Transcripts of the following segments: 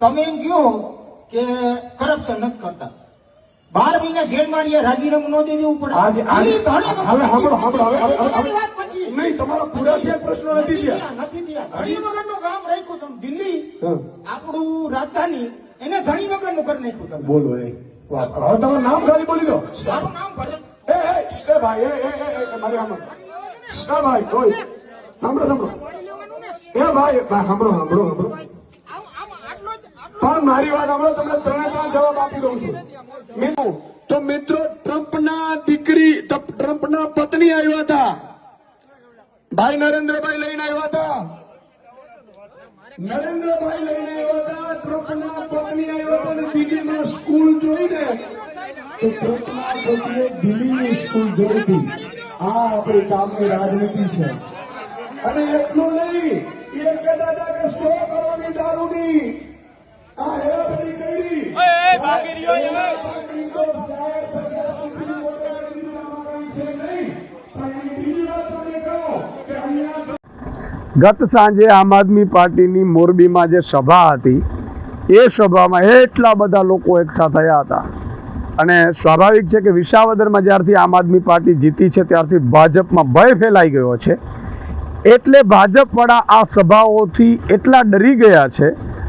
તમે એમ કહો કે કરપ્શન નથી કરતા. બાર મહિના જેલમાં રહ્યા રાજીનામું ન દે દેવું પડે. આજે હવે હવે હવે હવે. નહીં તમારા પૂરા થયા પ્રશ્નો નથી થયા. નથી થયા. ધણી વગરનું કામ રાખ્યું તમે. દિલ્હી આપણું રાજધાની એને ધણી વગરનું કરી નાખ્યું તમે. બોલો એ હવે તમારું નામ ખાલી બોલી દો. મારું નામ ભરત એ એ ભાઈ એ એ મારી આમ ભાઈ કોઈ સાંભળો સાંભળો. એ ભાઈ ભાઈ સાંભળો સાંભળો સાંભળો આમ- આમ આટલો જ આટલો પણ મારી વાત સાંભળો, તમને ત્રણે ત્રણ જવાબ આપી દઉં છું. મિત્રો, તો મિત્રો, ટ્રમ્પના દીકરી ટ્રમ્પના પત્ની આવ્યા હતા. ભાઈ નરેન્દ્રભાઈ લઈને આવ્યા હતા. નરેન્દ્રભાઈ લઈને આવ્યા હતા, ટ્રમ્પના પત્ની આવ્યા હતા અને દિલ્હીમાં સ્કૂલ જોઈને. તો ટ્રમ્પના પત્નીએ દિલ્હીની સ્કૂલ જોઈ હતી. આ આપણી કામની રાજનીતિ છે. અને એટલું નહીં, એ કહેતા હતા કે સો ગત સાંજે આમ આદમી પાર્ટીની મોરબીમાં જે સભા હતી, એ સભામાં એટલા બધા લોકો એકઠા થયા હતા. અને સ્વાભાવિક છે કે વિસાવદરમાં જ્યારથી આમ આદમી પાર્ટી જીતી છે, ત્યારથી ભાજપમાં ભય ફેલાઈ ગયો છે. એટલે ભાજપવાળા આ સભાઓથી એટલા ડરી ગયા છે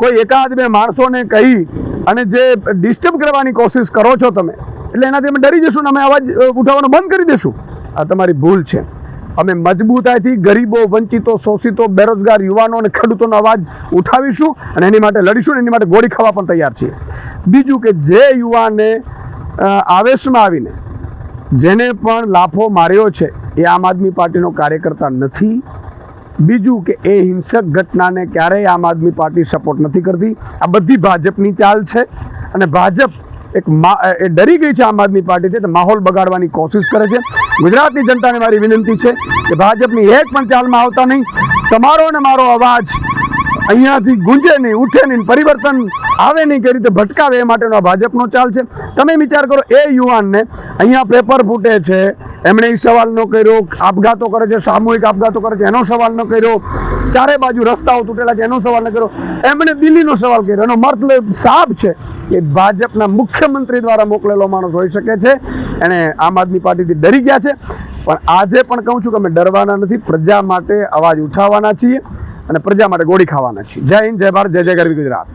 કોઈ એકાદ બે માણસોને કહી અને જે ડિસ્ટર્બ કરવાની કોશિશ કરો છો તમે, એટલે એનાથી અમે ડરી જશું ને અમે અવાજ ઉઠાવવાનું બંધ કરી દેશું. આ તમારી ભૂલ છે. અમે મજબૂતાઈથી ગરીબો, વંચિતો, શોષિતો, બેરોજગાર યુવાનો અને ખેડૂતોનો અવાજ ઉઠાવીશું અને એની માટે લડીશું અને એની માટે ગોળી ખાવા પણ તૈયાર છીએ. બીજું કે જે યુવાને આવેશમાં આવીને જેને પણ લાફો માર્યો છે, એ આમ આદમી પાર્ટીનો કાર્યકર્તા નથી. બીજું કે એ હિંસક ઘટનાને ક્યારેય આમ આદમી પાર્ટી સપોર્ટ નથી કરતી. આ બધી ભાજપની ચાલ છે અને ભાજપ એક મા એ ડરી ગઈ છે આમ આદમી પાર્ટીથી તો માહોલ બગાડવાની કોશિશ કરે છે. ગુજરાતની જનતાને મારી વિનંતી છે કે ભાજપની એક પણ ચાલમાં આવતા નહીં. તમારો ને મારો અવાજ અહીંયાથી ગુંજે નહીં, ઉઠે નહીં, પરિવર્તન આવે નહીં કઈ રીતે ભટકાવે એ માટેનો આ ભાજપનો ચાલ છે. તમે વિચાર કરો, એ યુવાનને અહીંયા પેપર ફૂટે છે, એમણે એ સવાલ ન કર્યો, આપઘાતો કરે છે, સામૂહિક આપઘાતો કરે છે, એનો સવાલ ન કર્યો, ચારે બાજુ રસ્તાઓ તૂટેલા છે, એનો સવાલ ન કર્યો. એમણે દિલ્હીનો સવાલ કર્યો, એનો મતલબ સાફ છે કે ભાજપના મુખ્યમંત્રી દ્વારા મોકલેલો માણસ હોઈ શકે છે, એણે આમ આદમી પાર્ટીથી ડરી ગયા છે. પણ આજે પણ કહું છું કે અમે ડરવાના નથી, પ્રજા માટે અવાજ ઉઠાવવાના છીએ. અને પ્રજા માટે ગોળી ખાવાના છીએ. જય હિન્દ જય ભારત જય જય ગરવી ગુજરાત.